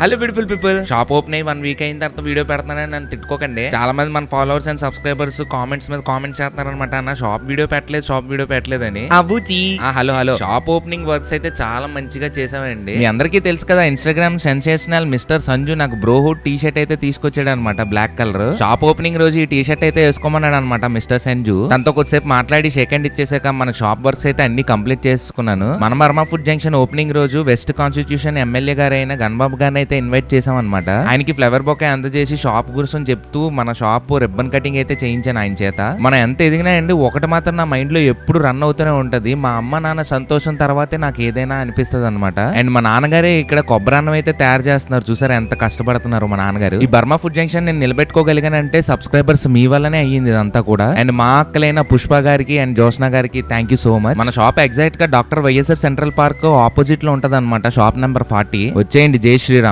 Hello beautiful people shop open అయ్యి one week అయిన తర్వాత వీడియో పెడతానని నన్ను తిట్టుకోకండి. చాలా మంది మన ఫాలోవర్స్ అండ్ సబ్స్క్రైబర్స్ కామెంట్స్ మీద కామెంట్స్ చేస్తున్నారు అనమాట అన్న. షాప్ వీడియో పెట్టలేదు షాప్ వీడియో పెట్టలేదని. అబుచి. ఆ hello hello shop opening works అయితే చాలా మంచిగా చేసామండి మీ అందరికీ తెలుసు కదా ఇన్స్టాగ్రామ్ సెన్సేషనల్ మిస్టర్ సంజు నాకు బ్రోహుడ్ టీ షర్ట్ అయితే తీసుకొచ్చాడు అనమాట బ్లాక్ కలర్ షాప్ ఓపెనింగ్ రోజు ఈ టీ షర్ట్ అయితే వేసుకోమన్నాడు అనమాట మిస్టర్ సంజు. తనతో కొద్దిసేపు మాట్లాడి సెకండ్ ఇచ్చేసాక మన షాప్ వర్క్స్ అయితే అన్ని కంప్లీట్ చేసుకున్నాను. మన బర్మా ఫుడ్ జంక్షన్ ఓపెనింగ్ రోజు వెస్ట్ కాన్స్టిట్యూషన్ ఎమ్మెల్యే గారు అయిన గన్బాబు గారిని అయితే ఇన్వైట్ చేసామన్నమాట ఆయనకి ఫ్లవర్ బొకే అందజేసి షాప్ గురించి చెప్తూ మన షాప్ రిబ్బన్ కటింగ్ అయితే చేయించాను ఆయన చేత. మనం ఎంత ఎదిగినా అండి ఒకటి మాత్రం నా మైండ్లో ఎప్పుడు రన్ అవుతూనే ఉంటది. మా అమ్మ నాన్న సంతోషం తర్వాతే నాకు ఏదైనా అనిపిస్తుంది అనమాట అండ్ మా నాన్నగారే ఇక్కడ కొబ్బరి అన్నం అయితే తయారు చేస్తున్నారు. చూసారు ఎంత కష్టపడుతున్నారు మా నాన్నగారు. ఈ బర్మా ఫుడ్ జంక్షన్ నేను నిలబెట్టుకోగలిగానంటే సబ్స్క్రైబర్స్ మీ వల్లనే అయ్యింది ఇదంతా కూడా. అండ్ మా అక్కలైన పుష్ప గారికి అండ్ జోష్న గారికి థ్యాంక్ యూ సో మచ్ మన షాప్ ఎగ్జాక్ట్గా డాక్టర్ వైఎస్ఆర్ సెంట్రల్ పార్క్ ఆపోజిట్లో ఉంటది షాప్ నెంబర్ ఫార్టీ వచ్చేయండి. జై శ్రీరామ్.